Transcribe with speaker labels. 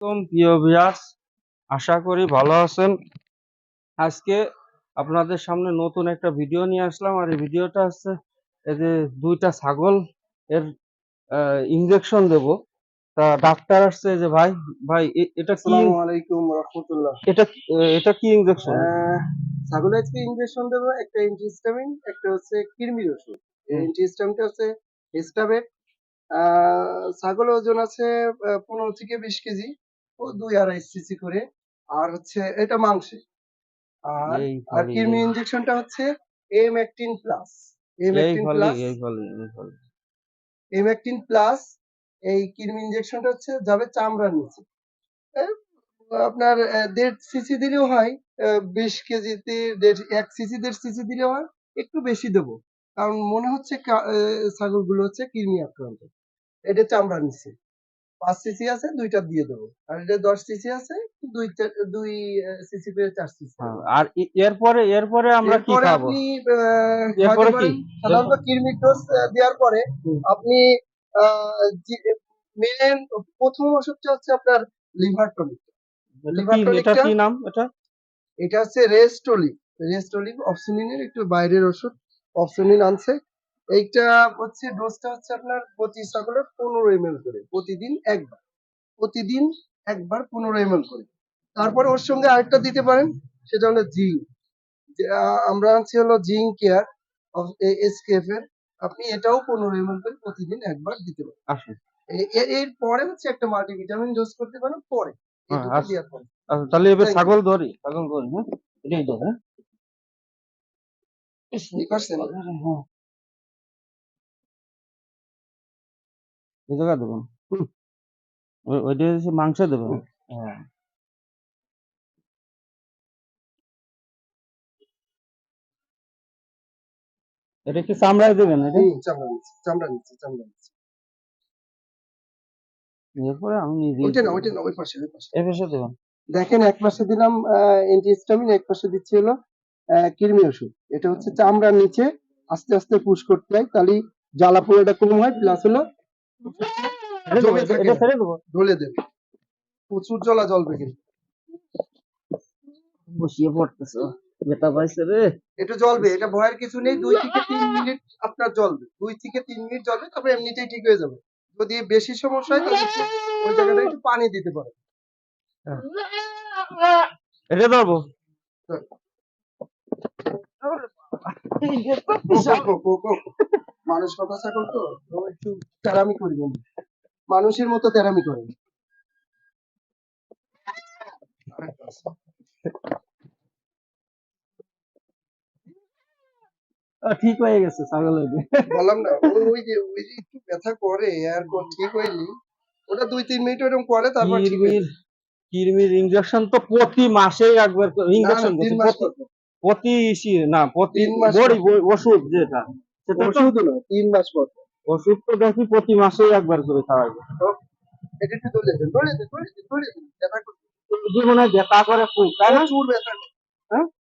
Speaker 1: আসসালামাইকুম প্রিয় ভিউয়ার্স। আশা করি ভালো আছেন। আজকে আপনাদের সামনে নতুন একটা ভিডিও নিয়ে আসলাম আর এই ভিডিওটা হচ্ছে এই যে দুইটা ছাগল এর ইনজেকশন দেব। তা ডাক্তার আসছে যে ভাই ভাই এটা কি
Speaker 2: আসসালামু আলাইকুম রহমতুল্লাহ।
Speaker 1: এটা এটা কি ইনজেকশন
Speaker 2: ছাগল আজকে ইনজেকশন দেবো একটা এন্টিহিস্টামিন একটা হচ্ছে কৃমির ওষুধ।
Speaker 1: হুম।
Speaker 2: এন্টিহিস্টামিনটা হচ্ছে হিস্টাবেট ছাগল ওজন আছে পনেরো থেকে বিশ কেজি। ও দুই আড়াই সিসি করে। আর হচ্ছে এটা মাংসে। আর আর কৃমি ইনজেকশনটা হচ্ছে এম একটিন প্লাস এম প্লাস এম একটিন প্লাস এই কৃমি ইনজেকশনটা হচ্ছে যাবে চামড়ার নিচে। আপনার দেড় সিসি দিলেও হয় বিশ কেজিতে দেড় এক সিসি দেড় সিসি দিলেও হয় একটু বেশি দেবো। কারণ মনে হচ্ছে ছাগলগুলো হচ্ছে কৃমি আক্রান্ত। এটা চামড়ার নিচে। পাঁচ সিসি আছে দুইটা দিয়ে দেবো। আর এটা দশ সিসি আছে দুই দুই সিসি করে চার সিসি।
Speaker 1: হ্যাঁ, আর এরপরে এরপরে আমরা কি খাব?
Speaker 2: আপনি
Speaker 1: এরপরে কি?
Speaker 2: সাধারণত কৃমি ডোজ দেওয়ার পরে। আপনি মেন প্রথম ওষুধটা হচ্ছে আপনার লিভার টনিক।
Speaker 1: এটা
Speaker 2: লিভার টনিকটা-
Speaker 1: কি নাম এটা?
Speaker 2: এটা হচ্ছে রেস্টোলিক রেস্টোলিক অপসোনিনের একটু বাইরের ওষুধ অপসোনিন আনছে। এইটা হচ্ছে ডোজটা হচ্ছে আপনার প্রতি ছাগলের পনেরো এম করে। প্রতিদিন একবার। প্রতিদিন একবার পনেরো এম করে। তারপরে ওর সঙ্গে আরেকটা দিতে পারেন সেটা হলো জিঙ্ক। আমরা আনছি হলো জিঙ্ক কেয়ার এসকেএফ এর। আপনি এটাও পনেরো এম করে প্রতিদিন একবার দিতে পারেন।
Speaker 1: আসুন।
Speaker 2: এর পরে হচ্ছে একটা মাল্টিভিটামিন ডোজ করতে পারেন পরে।
Speaker 1: হ্যাঁ, আচ্ছা। আচ্ছা, তাহলে এবার ছাগল ধরি। ছাগল ধরি হ্যাঁ? এটাই হ্যাঁ? হ্যাঁ। এই জায়গা দেবেন হুম। ওই- ওইটা হচ্ছে মাংস দেবেন হ্যাঁ। এটা কি চামড়ায় দেবেন এটা?
Speaker 2: হুম, চামড়া নিচ্ছে চামড়া নিচ্ছে চামড়া নিচ্ছে
Speaker 1: এরপরে আমি নিজে
Speaker 2: ওইটা না ওইটা না ওই পাশে ওই পাশে।
Speaker 1: এই পাশে দেবেন?
Speaker 2: দেখেন এক পাশে দিলাম অ্যান্টিহিস্টামিন এক পাশে দিচ্ছি হলো আহ, কৃমি ওষুধ। এটা হচ্ছে চামড়ার নিচে আস্তে আস্তে পুশ করতে হয় তাহলে জ্বালা পোড়াটা কম হয় প্লাস হলো
Speaker 1: দেবো,
Speaker 2: জমে থাকে
Speaker 1: এটা
Speaker 2: ঢলে দেবে। প্রচুর জলা কিন্তু
Speaker 1: বসিয়ে পড়তেছে। পাইছে রে।
Speaker 2: এটা জ্বলবে এটা ভয়ের কিছু নেই। দুই থেকে তিন মিনিট আপনার জ্বলবে। দুই থেকে তিন মিনিট জ্বলবে তারপরে এমনিতেই ঠিক হয়ে যাবে। যদি বেশি সমস্যা হয় তাহলে ওই জায়গাটা একটু পানি দিতে পারে
Speaker 1: এটা ধরবো।
Speaker 2: মানুষ কথা ছাগল তো একটু তেরামি করবেন মানুষের মতো তেরামি
Speaker 1: আহ, ঠিক হয়ে গেছে ছাগল
Speaker 2: বললাম না ওই যে ওই যে একটু ব্যথা করে আর কোন ঠিক হয়নি। ওটা দুই তিন মিনিট ওরকম করে তারপর ঠিক হয়ে
Speaker 1: কিরমির ইনজেকশন তো প্রতি মাসেই একবার ইনজেকশন
Speaker 2: মাস
Speaker 1: প্রতি না প্রতি
Speaker 2: মাস
Speaker 1: ওষুধ যেটা সেটা
Speaker 2: ওষুধ না। তিন মাস পর।
Speaker 1: ওষুধ তো দেখি প্রতি মাসে একবার করে খাওয়া যায়
Speaker 2: জীবনে ব্যথা
Speaker 1: করে খুব তাই না?
Speaker 2: চুর ব্যথা
Speaker 1: হ্যাঁ?